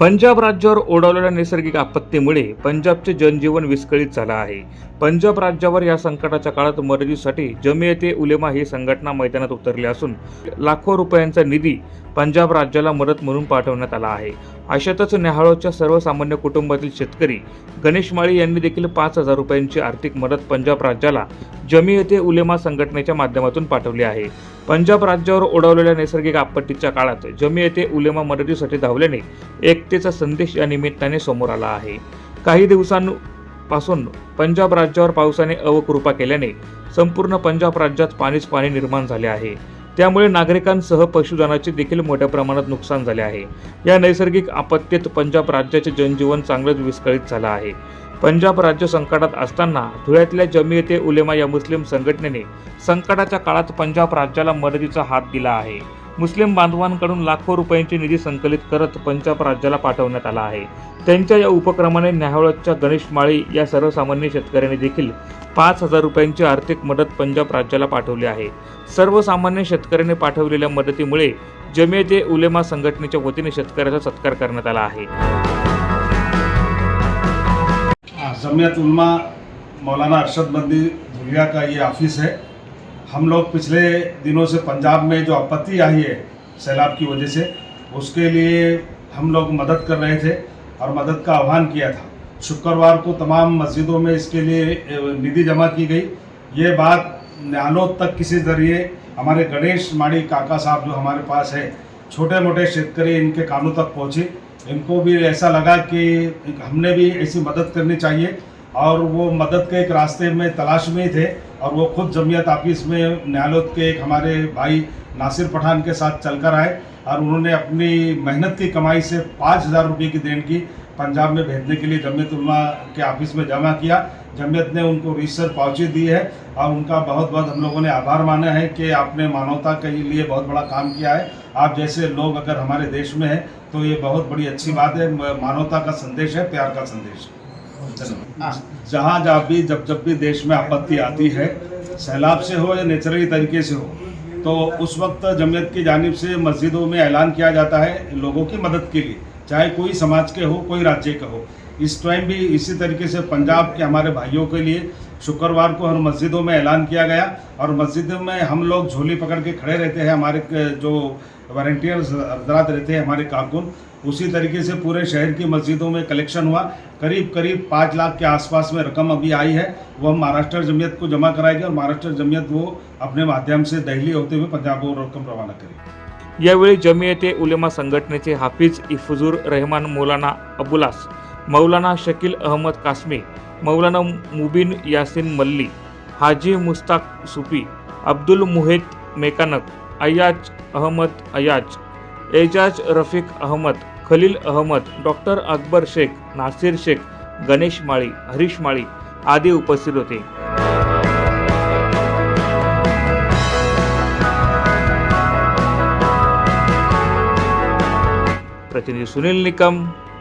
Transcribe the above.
पंजाब राज्यावर ओढवलेल्या नैसर्गिक आपत्तीमुळे पंजाबचे जनजीवन विस्कळीत झालं आहे. पंजाब राज्यावर या संकटाच्या काळात मदतीसाठी जमियते उलेमा ही संघटना मैदानात उतरली असून लाखो रुपयांचा निधी पंजाब राज्याला मदत म्हणून पाठवण्यात आला आहे. अशातच नेहाळोच्या सर्वसामान्य कुटुंबातील शेतकरी गणेश माळी यांनी देखील पाच हजार रुपयांची आर्थिक मदत पंजाब राज्याला जमियते उलेमा संघटनेच्या माध्यमातून पाठवली आहे. पंजाब राज्यावर ओढवलेल्या नैसर्गिक आपत्तीच्या काळात जमियते उलेमा मदतीसाठी धावल्याने एकतेचा संदेश या निमित्ताने समोर आला आहे. काही पासून पंजाब राज्यावर पावसाने अवकृपा केल्याने संपूर्ण पंजाब राज्यात पाणीच पाणी निर्माण झाले आहे. त्यामुळे नागरिकांसह पशुधनाचे देखील मोठ्या प्रमाणात नुकसान झाले आहे. या नैसर्गिक आपत्तीत पंजाब राज्याचे जनजीवन चांगलंच विस्कळीत झालं आहे. पंजाब राज्य संकटात असताना धुळ्यातल्या जमियते उलेमा या मुस्लिम संघटनेने संकटाच्या काळात पंजाब राज्याला मदतीचा हात दिला आहे. मुस्लिम बांधवांकडून लाखो रुपयांची निधी संकलित करत पंजाब राज्याला पाठवण्यात आला आहे. त्यांच्या या उपक्रमाने न्याहाळच्या गणेश माळी या सर्वसामान्य शेतकऱ्यांनी देखील पाच हजार रुपयांची आर्थिक मदत पंजाब राज्याला पाठवली आहे. सर्वसामान्य शेतकऱ्याने पाठवलेल्या मदतीमुळे जमियते उलेमा संघटनेच्या वतीने शेतकऱ्याचा सत्कार करण्यात आला आहे. जमियत उलमा मौलाना अरशद बंदी धुलिया का ये ऑफिस है हम लोग पिछले दिनों से पंजाब में जो आपत्ति आई है सैलाब की वजह से, उसके लिए हम लोग मदद कर रहे थे और मदद का आह्वान किया था। शुक्रवार को तमाम मस्जिदों में इसके लिए निधि जमा की गई। ये बात न्यालोद तक किसी ज़रिए, हमारे गणेश माड़ी काका साहब जो हमारे पास है छोटे मोटे शेतकरी इनके कानों तक पहुँचे। इनको भी ऐसा लगा कि हमने भी ऐसी मदद करनी चाहिए। और वो मदद के एक रास्ते में तलाश में ही थे और वो खुद जमियत ऑफ़िस में न्यायालय के एक हमारे भाई नासिर पठान के साथ चलकर आए और उन्होंने अपनी मेहनत की कमाई से पाँच हज़ार रुपये की देन की, पंजाब में भेजने के लिए जमियत उलमा के ऑफ़िस में जमा किया। जमियत ने उनको रिसर पाउची दी है और उनका बहुत बहुत हम लोगों ने आभार माना है कि आपने मानवता के लिए बहुत बड़ा काम किया है। आप जैसे लोग अगर हमारे देश में हैं तो ये बहुत बड़ी अच्छी बात है। मानवता का संदेश है, प्यार का संदेश धन्यवाद जहाँ जहाँ भी, जब जब भी देश में आपत्ति आती है, सैलाब से हो या नेचुरली तरीके से हो तो उस वक्त जमीयत की जानब से मस्जिदों में ऐलान किया जाता है लोगों की मदद के लिए, चाहे कोई समाज के हो, कोई राज्य का हो। इस टाइम भी इसी तरीके से पंजाब के हमारे भाइयों के लिए शुक्रवार को हर मस्जिदों में ऐलान किया गया और मस्जिदों में हम लोग झोली पकड़ के खड़े रहते हैं हमारे जो वॉल्टियर्स हजरात रहते हैं हमारे कारकुन उसी तरीके से पूरे शहर की मस्जिदों में कलेक्शन हुआ। करीब करीब पाँच लाख के आसपास में रकम अभी आई है वह महाराष्ट्र जमीयत को जमा कराएगी और महाराष्ट्र जमीयत वो अपने माध्यम से दहली होते हुए पंजाब को रकम रवाना करेगी। यावेळी जमियते उलेमा संघटनेचे हाफिज इफजुर रहमान मौलाना अबुलास मौलाना शकील अहमद कास्मी मौलाना मुबिन यासिन मल्ली हाजी मुस्ताक सुफी अब्दुल मुहेत मेकानक अयाज अहमद अयाज एजाज रफिक अहमद खलील अहमद डॉक्टर अकबर शेख नासिर शेख गणेश माळी हरीश माळी आदी उपस्थित होते. प्रतिनिधी सुनील निकम